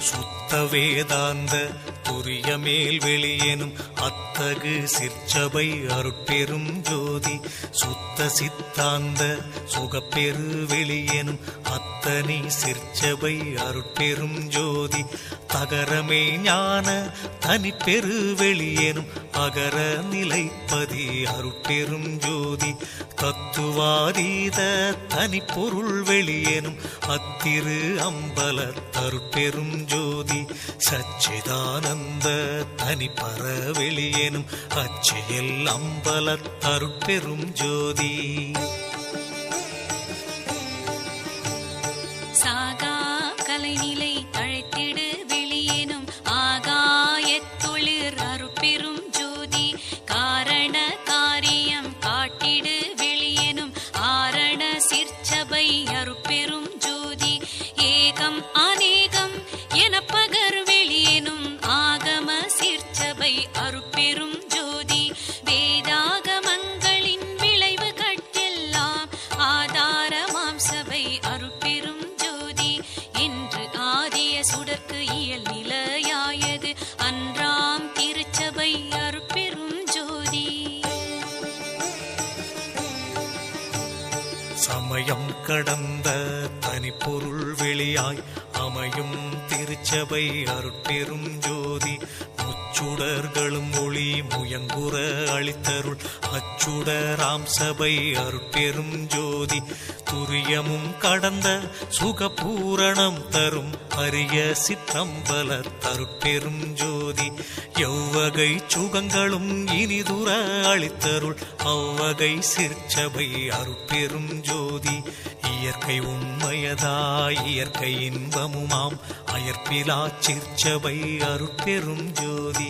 சுத்த வேதாந்த துரிய மேல் வெளியெனும் அத்தகு சிற்சபை அருட்பெரும் ஜோதி. சுத்த சித்தாந்த சுகப்பெரு வெளியேனும் அத்தனி சிற்சபை அருட்பெரும் ஜோதி. தகரமே ஞான தனிப்பெரு வெளியேனும் அகர நிலைப்பதி அருட்பெரும் ஜோதி. தத்துவாதீத தனிப்பொருள் வெளியேனும் அத்திரு அம்பல தருட்பெரும் ஜோதி. சச்சிதானந்த தனிப்பற வெளியேனும் அச்சியல் அம்பல தருட்பெரும் ஜோதி. சமயம் கடந்த தனிப்பொருள் வெளியாய் அமையும் திருச்சபை அருட்பெரும் ஜோதி. முச்சுடர்களும் ஒளி முயங்குற அளித்தருள் அச்சுடராம் சபை அருட்பெரும் ஜோதி. துரியமும் கடந்த சுகபூரணம் தரும் அரிய சித்தம்பல தருட்பெரும் ஜோதி. எவ்வகை சுகங்களும் இனிதுர அளித்தருள் அவ்வகை சிற்சபை அருட்பெரும் ஜோதி. இயற்கை உண்மையதாய் இயற்கை இன்பமுமாம். அயற்பிலா சிற்சபை அருட்பெரும் ஜோதி.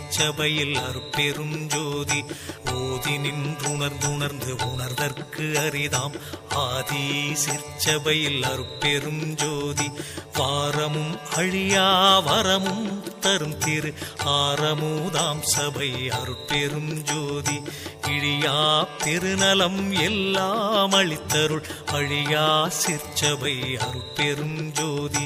திருச்சபையில் அற்பெரும் ஜோதி ஓதி நின்றுணர்ந்துணர்ந்து உணர்தற்கு அரிதாம். ஆதி சிற்சபையில் அற்பெரும் ஜோதி வாரமும் அழியா வரமும் தரும் திரு ஆரமுதாம். சபை அருட்பெரும் ஜோதி இழியா பெருநலம் எல்லாம் அளித்தருள் அழியா சிற்சபை அருட்பெரும் ஜோதி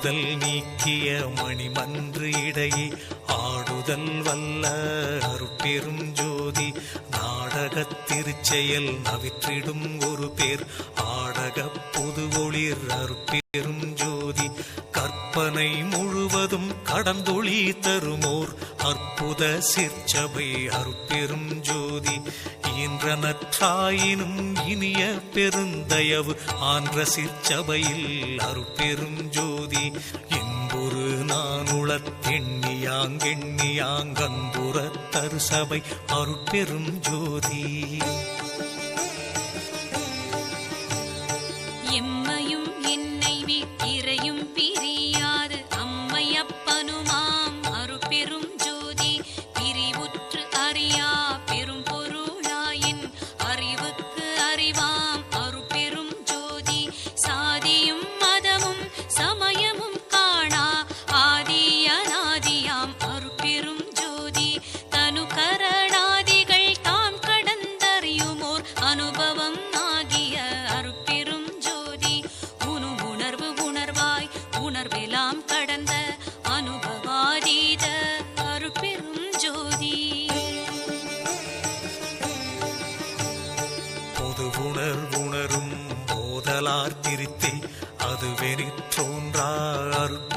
ஆடுதல் நீக்கிய மணிமன்று இடையே ஆடுதல் வல்ல அருட்பெரும் ஜோதி நாடகத் திருச்செயல் நவிற்றிடும் ஒரு பேர் ஆடகப் புது ஒளிர் அருட்பெரும் ஜோதி கற்பனை முழுவதும் கடந்தொளி தருமோர் அற்புத சிற்சபை அருட்பெரும் ஜோதி. ஆன்றனற்றாயினும் இனிய பெருந்தயவு. ஆன்ற சிற்சபையில் அருட்பெரும் ஜோதி. என்பொரு நானுளத் தெண்ணியாங்கெண்ணியாங்கன்புற தருசபை அருட்பெரும் ஜோதி.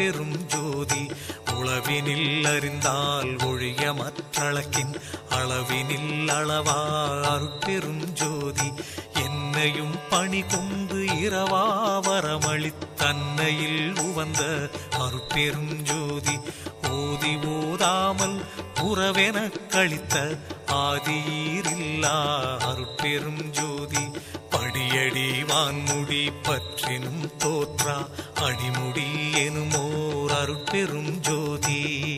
பெரும் ஜோதி உளவினில் அறிந்தால் ஒழிய மற்றளக்கின் அளவினில் அளவா அருட்பெரும் ஜோதி. என்னையும் பணி கொண்டு இரவா வரமளித்தன்னையில் உவந்த அருட்பெரும் ஜோதி. ஓதி ஓதாமல் உறவெனக் கழித்த ஆதியீரில்லா அருட்பெரும் ஜோதி. படியடி வான்முடி பற்றினும் தோற்றா அடிமுடியே எனுமோர் அருட்பெரும் ஜோதி.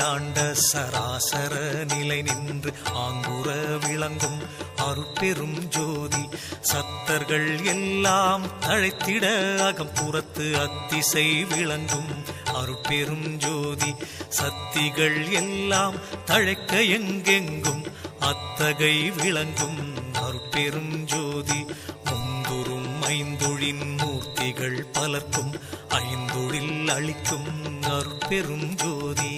அகிலாண்ட சராசர நிலை நின்று ஆங்குற விளங்கும் அருட்பெரும் ஜோதி. சத்தர்கள் எல்லாம் தழைத்திட அகம்புறத்து அத்திசை விளங்கும் அருட்பெரும் ஜோதி. சத்திகள் எல்லாம் தழைக்க எங்கெங்கும் அத்தகை விளங்கும் அருட்பெரும் ஜோதி. முந்து ஐந்தொழின் மூர்த்திகள் பலர்க்கும் ஐந்தொழில் அளிக்கும் அருட்பெரும் ஜோதி.